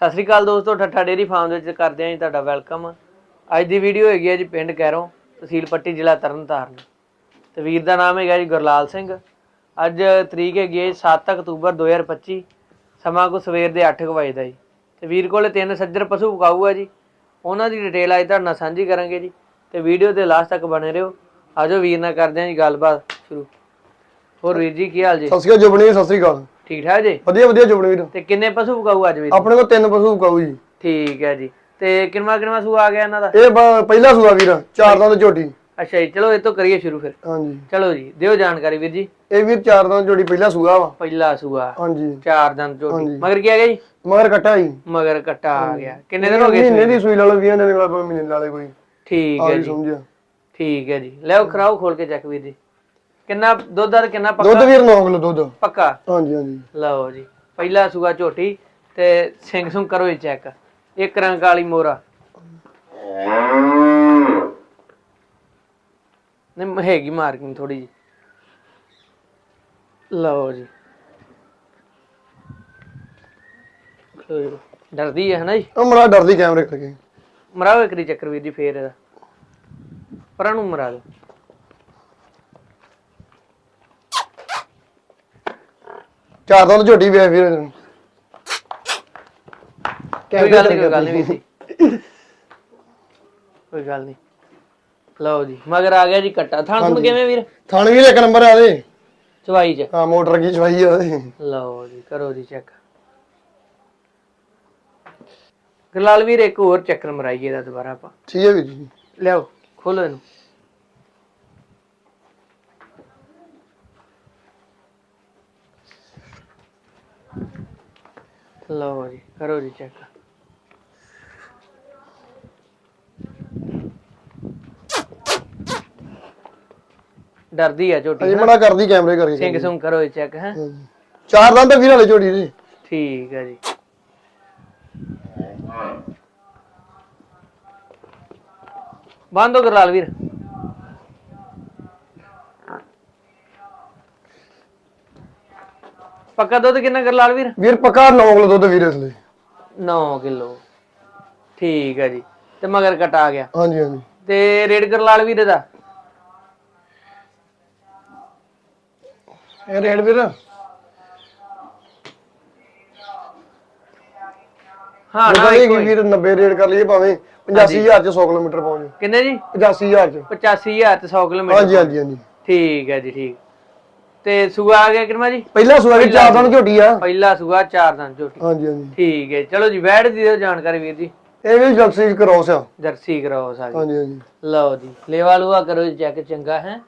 ਸਤਿ ਸ੍ਰੀ ਅਕਾਲ ਦੋਸਤੋ, ਠੱਠਾ dairy farm ਦੇ ਵਿੱਚ ਕਰਦੇ ਆਂ ਜੀ ਤੁਹਾਡਾ ਵੈਲਕਮ। ਅੱਜ ਦੀ ਵੀਡੀਓ ਹੈਗੀ ਹੈ ਜੀ ਪਿੰਡ ਕੈਰੋਂ, ਤਹਿਸੀਲ ਪੱਟੀ, ਜ਼ਿਲ੍ਹਾ ਤਰਨਤਾਰਨ। ਤੇ ਵੀਰ ਦਾ ਨਾਮ ਹੈਗਾ ਜੀ ਗੁਰਲਾਲ ਸਿੰਘ। ਅੱਜ ਤਰੀਕ ਹੈਗੀ ਹੈ 7 ਅਕਤੂਬਰ 2025 ਸਮਾਂ ਕੋ ਸਵੇਰ ਦੇ 8 ਵਜੇ ਦਾ ਜੀ। ਤੇ ਵੀਰ ਕੋਲੇ ਤਿੰਨ ਸੱਜਰ ਪਸ਼ੂ ਪਕਾਊ ਆ ਜੀ। ਉਹਨਾਂ ਦੀ ਡਿਟੇਲ ਅੱਜ ਤੁਹਾਡੇ ਨਾਲ ਸਾਂਝੀ ਕਰਾਂਗੇ ਜੀ। ਤੇ ਵੀਡੀਓ ਦੇ ਲਾਸਟ ਤੱਕ ਬਣੇ ਰਹੋ। ਆਜੋ ਵੀਰ ਨਾਲ ਕਰਦੇ ਆਂ ਜੀ ਗੱਲਬਾਤ ਸ਼ੁਰੂ। ਹੋਰ ਵੀਰ ਜੀ, ਕੀ ਹਾਲ ਜੀ? ਸਤਿ ਸ਼੍ਰੀ ਅਕਾਲ ਜੁਬਨੀ ਸਤਿ ਸ਼੍ਰੀ ਅਕਾਲ। ਠੀਕ ਠਾਕ ਜੀ? ਵਧੀਆ ਵਧੀਆ ਜੁਬਨੀ ਵੀਰ। ਤੇ ਕਿੰਨੇ ਪਸ਼ੂ ਵਿਕਾਊ ਅੱਜ ਵੀਰ ਆਪਣੇ ਕੋਲ ਤਿੰਨ ਪਸ਼ੂ ਕਾਊ ਜੀ। ਠੀਕ ਹੈ ਜੀ। ਤੇ ਕਿੰਨਾ ਕਿੰਨਾ ਸੂ ਆ ਗਿਆ ਇਹਨਾਂ ਦਾ? ਇਹ ਪਹਿਲਾ ਸੂਆ ਵੀਰ ਚਾਰ ਦੰਦ ਝੋਟੀ। ਅੱਛਾ ਜੀ ਚਲੋ ਇਹ ਤੋਂ ਕਰੀਏ ਸ਼ੁਰੂ ਫਿਰ। ਹਾਂਜੀ। ਚਲੋ ਜੀ ਦਿਓ ਜਾਣਕਾਰੀ ਵੀਰ ਜੀ। ਇਹ ਵੀਰ ਚਾਰ ਦੰਦ ਝੋਟੀ ਪਹਿਲਾ ਸੂਆ ਵਾ। ਪਹਿਲਾ ਸੂਆ। ਹਾਂਜੀ। ਚਾਰ ਦੰਦ ਝੋਟੀ। ਮਗਰ ਕੀ ਆ ਗਿਆ ਜੀ? ਮਗਰ ਕੱਟਾ ਜੀ। ਮਗਰ ਕੱਟਾ ਆ ਗਿਆ। ਕਿੰਨੇ ਦਿਨ ਹੋ ਗਏ ਮਹੀਨੇ ਦੀ ਸੂਈ ਲਾ ਲਓ 20 ਦਿਨ ਮਹੀਨੇ ਨਾਲੇ ਕੋਈ। ਠੀਕ ਹੈ ਵੀ ਜੀ। ਸਮਝਿਆ। ਠੀਕ ਹੈ ਜੀ। ਲਿਆਓ ਖਰਾਓ ਖੋਲ ਕੇ ਚੈੱਕ ਵੀਰ ਜੀ। ਕਿੰਨਾ ਦੁੱਧ ਦਾ ਤੇ ਕਿੰਨਾ ਦੁੱਧ ਪੱਕਾ ਵੀਰ 9 ਕਿਲੋ ਦੁੱਧ। ਪੱਕਾ? ਹਾਂਜੀ ਹਾਂਜੀ। ਲਓ ਜੀ ਪਹਿਲਾ ਸੂਆ ਝੋਟੀ ਤੇ ਸਿੰਘ ਸੁੰ ਕਰੋ ਇਹ ਚੈੱਕ। ਇੱਕ ਰੰਗ ਵਾਲੀ ਮੋਰਾ ਨਹੀਂ ਹੈਗੀ ਮਾਰਕਿੰਗ ਥੋੜੀ ਜੀ ਲਓ ਜੀ। ਲਓ ਜੀ। ਡਰਦੀ ਹੈ ਹਨਾ ਜੀ? ਉਹ ਮਰਾ ਡਰਦੀ ਕੈਮਰੇ ਕਰਕੇ। ਮਰਾਓ ਇੱਕ ਦੀ ਚੱਕਰ ਵੀਰ ਜੀ ਫੇਰ ਇਹਦਾ। ਪਰਾਂ ਨੂੰ ਮਰਾ ਦਿਓ। ਚਾਰ ਦੰਦ ਝੋਟੀ ਵੇ ਵੀਰ। ਕੋਈ ਗੱਲ ਨਹੀਂ ਕੋਈ ਗੱਲ ਨਹੀਂ ਵੀਰ ਜੀ। ਕੋਈ ਗੱਲ ਨਹੀਂ। ਲਓ ਜੀ ਮਗਰ ਆ ਗਿਆ ਜੀ ਕੱਟਾ। ਥਾਂ ਤੁਹਾਨੂੰ ਕਿਵੇਂ ਵੀਰ? ਥਣ ਵੀਰ ਇੱਕ ਨੰਬਰ ਆ ਦੇ ਚਵਾਈ ਚ। ਹਾਂ ਮੋਟਰ ਕੀ ਚਵਾਈ ਆ ਉਹਦੇ। ਲਓ ਜੀ ਕਰੋ ਜੀ ਚੈੱਕ। ਗਲਾਲ ਵੀਰ ਇੱਕ ਹੋਰ ਚੱਕਰ ਮਰਾਈਏ ਦਾ ਦੁਬਾਰਾ ਆਪਾਂ। ਠੀਕ ਹੈ ਵੀਰ ਜੀ। ਲਿਆਓ ਖੋਲੋ ਇਹਨੂੰ। ਲਓ ਜੀ ਕਰੋ ਜੀ ਚੈੱਕ ਡਰਦੀ ਆ ਝੋਟੀ ਅਜੇ ਮੜਾ ਕਰਦੀ ਕੈਮਰੇ ਕਰਕੇ ਸਿੰਘ ਸੁੰ ਕਰੋ ਜੀ ਚੈੱਕ ਹੈ। ਚਾਰ ਦੰਦ ਵੀਰ ਵਾਲੇ ਝੋਟੀ ਦੇ। ਠੀਕ ਹੈ ਜੀ। ਬੰਦੋ ਗਰਲਾਲ ਵੀਰ। ਪੱਕਾ ਦੁੱਧ ਕਿੰਨਾ ਗਰਲਾਲ ਵੀਰ? ਵੀਰ ਪੱਕਾ 9 ਕਿਲੋ ਦੁੱਧ ਵੀਰ ਇਸ ਲਈ। 9 ਕਿਲੋ। ਠੀਕ ਹੈ ਜੀ। ਤੇ ਮਗਰ ਕਟ ਗਿਆ। ਹਾਂਜੀ ਹਾਂਜੀ। ਤੇ ਰੇਡ ਗਰਲਾਲ ਵੀਰ ਦਾ ਇਹ ਰੇਟ ਵੀਰ? ਹਾਂ ਨਾ ਇਹ। ਵੀਰ 90 ਰੇਟ ਕਰ ਲਈਏ ਭਾਵੇਂ 85000 ਚ 100 ਕਿਲੋਮੀਟਰ ਪਹੁੰਚ ਕਿੰਨੇ ਜੀ? 85000 ਚ। 85000 ਤੇ 100 ਕਿਲੋਮੀਟਰ ਹਾਂਜੀ ਹਾਂਜੀ ਹਾਂਜੀ। ਠੀਕ ਹੈ ਜੀ ਠੀਕ। ਤੇ ਸੂਆ ਆ ਗਿਆ ਕਿਰਮਾ ਜੀ? ਪਹਿਲਾ ਸੂਆ ਵੀ ਚਾਰ ਦੰਦ ਝੋਟੀ ਆ। ਪਹਿਲਾ ਸੂਆ ਚਾਰ ਦੰਦ ਝੋਟੀ। ਹਾਂਜੀ ਹਾਂਜੀ। ਠੀਕ ਹੈ ਚਲੋ ਜੀ ਵੈੜ ਦੀ ਦਿਓ ਜਾਣਕਾਰੀ ਵੀਰ ਜੀ। ਇਹ ਵੀ ਜਲਸੀ ਕਰੋਸ ਆ। ਜਰਸੀ ਕਰਾਓ ਸਾਰੀ ਹਾਂਜੀ ਹਾਂਜੀ। ਲਓ ਜੀ ਲੇਵਾ ਲੂਆ ਕਰੋ ਜੀ ਚੈੱਕ ਚੰਗਾ ਹੈ।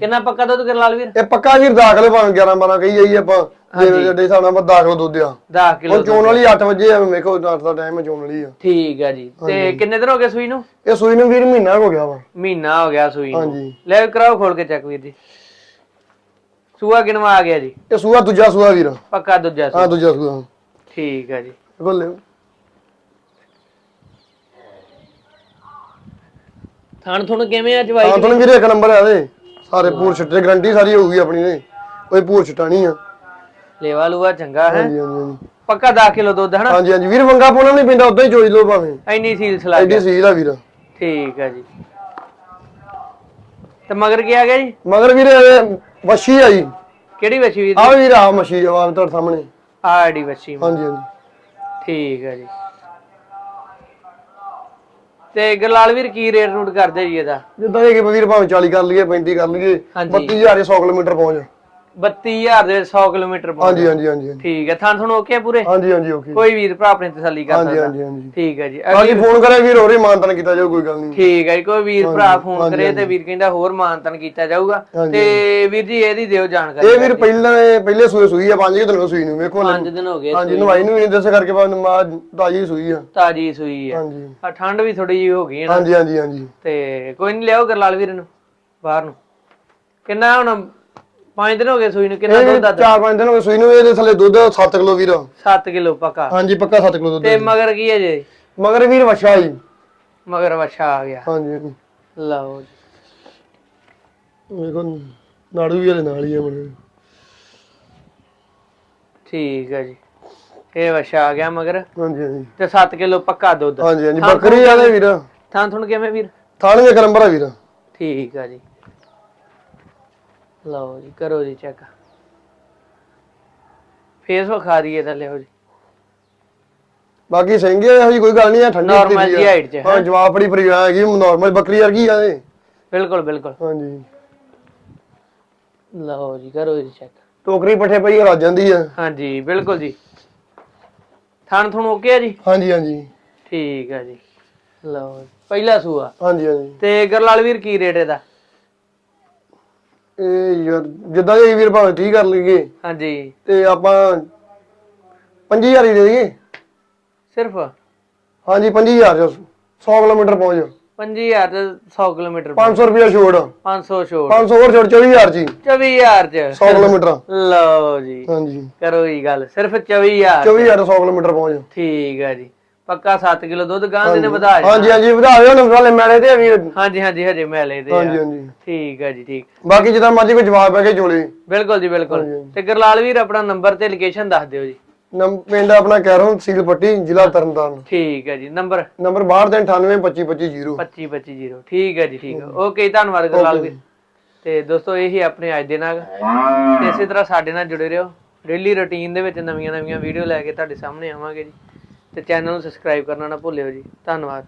ਕਿੰਨਾ ਪੱਕਾ ਦੁੱਧ ਕਰ ਲਾਲ ਵੀਰ? ਇਹ ਪੱਕਾ ਵੀਰ ਦਾਖਲੇ ਭਾਵੇਂ 11 12 ਕਹੀ ਜਾਈ ਆਪਾਂ। ਜਿਹੜੇ ਜਿਹੜੇ ਹਿਸਾਬ ਨਾਲ ਦਾਖਲ ਦੁੱਧ ਆ। 10 ਕਿਲੋ ਹੁਣ ਚੋਣ ਵਾਲੀ 8 ਵਜੇ ਆ ਵੇਖੋ 8 ਦਾ ਟਾਈਮ ਚੋਣ ਵਾਲੀ ਆ। ਠੀਕ ਹੈ ਜੀ। ਤੇ ਕਿੰਨੇ ਦਿਨ ਹੋ ਗਏ ਸੂਈ ਨੂੰ? ਇਹ ਸੂਈ ਨੂੰ ਵੀਰ ਮਹੀਨਾ ਹੋ ਗਿਆ ਵਾ। ਮਹੀਨਾ ਹੋ ਗਿਆ ਸੂਈ ਨੂੰ। ਹਾਂਜੀ। ਲੈ ਕਰਾਓ ਖੋਲ ਕੇ ਚੈੱਕ ਵੀਰ ਜੀ। ਸੂਆ ਕਿਨਵਾ ਆ ਗਿਆ ਜੀ? ਇਹ ਸੂਆ ਦੂਜਾ ਸੂਆ ਵੀਰ। ਪੱਕਾ ਦੂਜਾ ਸੂਆ। ਹਾਂ ਦੂਜਾ ਸੂਆ। ਠੀਕ ਹੈ ਜੀ। ਬੋਲੇ। ਥਾਣ ਥੁਣ ਕਿਵੇਂ ਅੱਜ ਵਾਈ ਹਾਂ ਤੁਹਾਨੂੰ ਵੀਰੇ ਇੱਕ ਨੰਬਰ ਆ ਦੇ ਸਾਰੇ ਪੂਰ ਛੱਟੇ ਗਰੰਟੀ ਸਾਰੀ ਹੋਊਗੀ ਆਪਣੀ ਨੇ ਕੋਈ ਪੂਰ ਛੱਟਾ ਨਹੀਂ ਆ। ਲੇਵਾ ਲੂਆ ਚੰਗਾ ਹੈ। ਹਾਂਜੀ ਹਾਂਜੀ ਹਾਂਜੀ। ਪੱਕਾ 10 ਕਿਲੋ ਦੁੱਧ ਹਨਾ ਹਾਂਜੀ ਹਾਂਜੀ। ਵੀਰ ਵੰਗਾ ਪਾਉਣਾ ਨਹੀਂ ਪੈਂਦਾ ਉਦਾਂ ਹੀ ਚੋਈ ਲਓ ਭਾਵੇਂ। ਐਨੀ ਸੀਲ ਸਲਾ ਐਡੀ ਸੀਲ ਆ ਵੀਰ। ਠੀਕ ਹੈ ਜੀ। ਤੇ ਮਗਰ ਕੀ ਆ ਗਿਆ ਜੀ? ਮਗਰ ਵੀਰੇ ਇਹ ਵੱਛੀ ਆ ਜੀ। ਕਿਹੜੀ ਵੱਛੀ ਵੀਰ ਆ ਵੀਰ ਆ ਮੱਛੀ ਜਵਾਬ ਤੁਹਾਡੇ ਸਾਹਮਣੇ। ਆੜੀ ਵੱਛੀ ਹਾਂਜੀ ਹਾਂਜੀ। ਠੀਕ ਹੈ ਜੀ। ਤੇ ਗਰਲਾਲ ਵੀਰ ਕੀ ਰੇਟ ਰੂਟ ਕਰਦੇ ਜੀ ਇਹਦਾ? ਜਿੱਦਾਂ ਇਹ ਕਿ ਵੀਰ ਭਾਵੇਂ 40 ਕਰ ਲਈਏ 35 ਕਰ ਲਈਏ ਹਾਂਜੀ। 32000 100 ਕਿਲੋਮੀਟਰ ਪਹੁੰਚ। 32000 ਦੇ 100 ਕਿਲੋਮੀਟਰ ਪਹੁੰਚ ਹਾਂਜੀ ਹਾਂਜੀ ਹਾਂਜੀ। ਠੀਕ ਹੈ ਥਾਂ ਤੁਹਾਨੂੰ ਓਕੇ ਆ ਪੂਰੇ? ਹਾਂਜੀ ਹਾਂਜੀ ਓਕੇ ਕੋਈ ਵੀਰ ਭਰਾ ਆਪਣੀ ਤਸੱਲੀ ਕਰ ਹਾਂਜੀ ਸਕਦਾ। ਹਾਂਜੀ ਹਾਂਜੀ। ਠੀਕ ਹੈ ਜੀ। ਬਾਕੀ ਫੋਨ ਕਰਿਆ ਵੀਰ ਹੋਰੇ ਮਾਨਤਨ ਕੀਤਾ ਜਾਊ ਕੋਈ ਗੱਲ ਨਹੀਂ। ਠੀਕ ਹੈ ਜੀ, ਕੋਈ ਵੀਰ ਭਰਾ ਫੋਨ ਕਰੇ ਤੇ ਵੀਰ ਕਹਿੰਦਾ ਹੋਰ ਮਾਨਤਨ ਕੀਤਾ ਜਾਊਗਾ। ਤੇ ਵੀਰ ਜੀ ਇਹਦੀ ਦਿਓ ਜਾਣਕਾਰੀ ਇਹ ਵੀਰ ਪਹਿਲਾਂ ਪਹਿਲੇ ਸੂਏ ਸੂਈ ਆ ਪੰਜ ਕੁ ਦਿਨ ਹੋਏ ਸੂਈ ਨੂੰ ਵੇਖੋ ਪੰਜ ਦਿਨ ਹੋ ਗਏ ਹਾਂਜੀ ਨਵਾਈ ਨੂੰ ਵੀ ਦੱਸ ਕਰਕੇ ਤਾਜੀ ਸੂਈ ਆ। ਤਾਜੀ ਸੂਈ ਹੈ ਹਾਂਜੀ। ਆ ਠੰਡ ਵੀ ਥੋੜੀ ਜਿਹੀ ਹੋ ਗਈ ਹੈ ਹਾਂਜੀ ਹਾਂਜੀ ਹਾਂਜੀ। ਤੇ ਕੋਈ ਨਹੀਂ ਲਿਆਓ ਗਰਲਾਲ ਵੀਰ ਨੂੰ ਬਾਹਰ ਨੂੰ। ਕਿੰਨਾ ਹੁਣ 5 ਦਿਨ ਹੋ ਗਏ ਸੂਈ ਨੂੰ ਕਿੰਨਾ ਦੁੱਧ ਦਾ ਚਾਰ ਪੰਜ ਦਿਨ ਹੋਏ ਸੂਈ ਨੂੰ ਇਹਦੇ ਥੱਲੇ ਦੁੱਧ 7 ਕਿਲੋ ਵੀਰ। 7 ਕਿਲੋ ਪੱਕਾ। ਹਾਂਜੀ ਪੱਕਾ 7 ਕਿਲੋ ਦੁੱਧ ਤੇ ਮਗਰ ਕੀ ਹੈ ਜੀ? ਮਗਰ ਵੀਰ ਵਛਾ ਜੀ। ਮਗਰ ਵਛਾ ਆ ਗਿਆ। ਹਾਂਜੀ। ਲਓ ਜੀ। ਵੇਖੋ ਨਾੜੂ ਵੀ ਇਹਦੇ ਨਾਲ ਹੀ ਆ ਮਨੇ ਠੀਕ ਹੈ ਜੀ। ਇਹ ਵਛਾ ਆ ਗਿਆ ਮਗਰ। ਹਾਂਜੀ ਹਾਂਜੀ। ਤੇ 7 ਕਿਲੋ ਪੱਕਾ ਦੁੱਧ। ਹਾਂਜੀ ਹਾਂਜੀ। ਬੱਕਰੀ ਆ ਦੇ ਵੀਰ। ਥਾਂ ਥੁਣ ਕਿਵੇਂ ਵੀਰ? ਥਾਣੇ ਦੇ ਕਰੰਬਰ ਆ ਵੀਰ। ਠੀਕ ਆ ਜੀ। ਲਓ ਜੀ ਕਰੋ ਜੀ ਚੈੱਕ ਫੇਸ ਵਿਖਾ ਦਈਏ ਤਾਂ ਲਿਓ ਜੀ। ਬਾਕੀ ਸਿੰਘੇ ਇਹੋ ਜਿਹੀ ਕੋਈ ਗੱਲ ਨਹੀਂ ਆ ਠੰਡੀ ਜਿਹੀ ਆ। height 'ਚ, ਹਾਂ? ਜਵਾਬ ਬੜੀ ਫਰੀਆ ਹੈਗੀ ਨਾਰਮਲ ਬੱਕਰੀ ਵਰਗੀ ਆ ਇਹ। ਬਿਲਕੁਲ ਬਿਲਕੁਲ। ਹਾਂਜੀ। ਲਓ ਜੀ ਕਰੋ ਜੀ ਚੈੱਕ ਟੋਕਰੀ ਪੱਠੇ ਪਈ ਰੱਜ ਜਾਂਦੀ ਆ। ਹਾਂਜੀ ਬਿਲਕੁਲ ਜੀ। ਥਣ ਥੁਣ ਓਕੇ ਆ ਜੀ? ਹਾਂਜੀ ਹਾਂਜੀ। ਠੀਕ ਆ ਜੀ। ਲਓ ਜੀ। ਪਹਿਲਾ ਸੂਆ। ਹਾਂਜੀ ਹਾਂਜੀ। ਤੇ ਗਰਲਾਲ ਵੀਰ ਕੀ ਰੇਟ ਇਹਦਾ? ਇਹ ਯਾਰ ਜਿੱਦਾਂ ਦੇ ਵੀਰ ਭਾਵੇਂ ਠੀਕ ਕਰ ਲਈਏ ਹਾਂਜੀ। ਤੇ ਆਪਾਂ 5000 ਹੀ ਦੇ ਦਈਏ। ਸਿਰਫ? ਹਾਂਜੀ 25000 ਚ 100 ਕਿਲੋਮੀਟਰ ਪਹੁੰਚ 5000 ਤੇ 100 ਕਿਲੋਮੀਟਰ 500 ਰੁਪਏ ਛੋੜ। 500 ਛੋੜ। 500 ਹੋਰ ਛੋੜ 24000 ਜੀ। 24000 ਚ। 100 ਕਿਲੋਮੀਟਰ। ਲਓ ਜੀ। ਹਾਂਜੀ। ਕਰੋ ਜੀ ਗੱਲ। ਸਿਰਫ 24000 24000 100 ਕਿਲੋਮੀਟਰ ਪਹੁੰਚ ਠੀਕ ਆ ਜੀ। ਪੱਕਾ 7 ਕਿਲੋ ਦੁੱਧ ਗਾਂ ਦੇ ਨੇ ਵਧਾ ਜੀ ਹਾਂਜੀ ਹਾਂਜੀ ਵਧਾਇਓ ਨਾ ਵਾਲੇ ਮੈਲੇ ਤੇ ਵੀਰ। ਹਾਂਜੀ ਹਾਂਜੀ ਹਜੇ ਮੈਲੇ ਆ। ਹਾਂਜੀ ਹਾਂਜੀ। ਠੀਕ ਆ ਜੀ ਠੀਕ। ਬਾਕੀ ਜਿੱਦਾਂ ਮਰਜ਼ੀ ਕੋਈ ਜਵਾਬ ਹੈ ਕਿ ਚੋਲੇ ਬਿਲਕੁਲ ਜੀ ਬਿਲਕੁਲ। ਤੇ ਗਰਲਾਲ ਵੀਰ ਆਪਣਾ ਨੰਬਰ ਤੇ ਲੋਕੇਸ਼ਨ ਦੱਸ ਦਿਓ ਜੀ। ਨੰਬ ਪਿੰਡ ਆਪਣਾ ਕੈਰੋਂ ਸੀਲ ਪੱਟੀ ਜ਼ਿਲ੍ਹਾ ਤਰਨਤਾਰਨ। ਠੀਕ ਹੈ ਜੀ ਨੰਬਰ? ਨੰਬਰ 6298 2525 25250 ਠੀਕ ਹੈ ਜੀ ਠੀਕ ਹੈ ਓਕੇ ਧੰਨਵਾਦ ਗਰਲਾਲ ਵੀਰ। ਤੇ ਦੋਸਤੋ ਇਹੀ ਆਪਣੇ ਅੱਜ ਦੇ ਨਾਲ। ਤੇ ਇਸੇ ਤਰ੍ਹਾਂ ਸਾਡੇ ਨਾਲ ਜੁੜੇ ਰਹੋ। ਡੇਲੀ ਰੁਟੀਨ ਦੇ ਵਿੱਚ ਨਵੀਆਂ ਨਵੀਆਂ ਵੀਡੀਓ ਲੈ ਕੇ ਤੁਹਾਡੇ ਸਾਹਮਣੇ ਆਵਾਂਗੇ ਜੀ। ਅਤੇ ਚੈਨਲ ਨੂੰ ਸਬਸਕ੍ਰਾਈਬ ਕਰਨਾ ਨਾ ਭੁੱਲਿਓ ਜੀ। ਧੰਨਵਾਦ।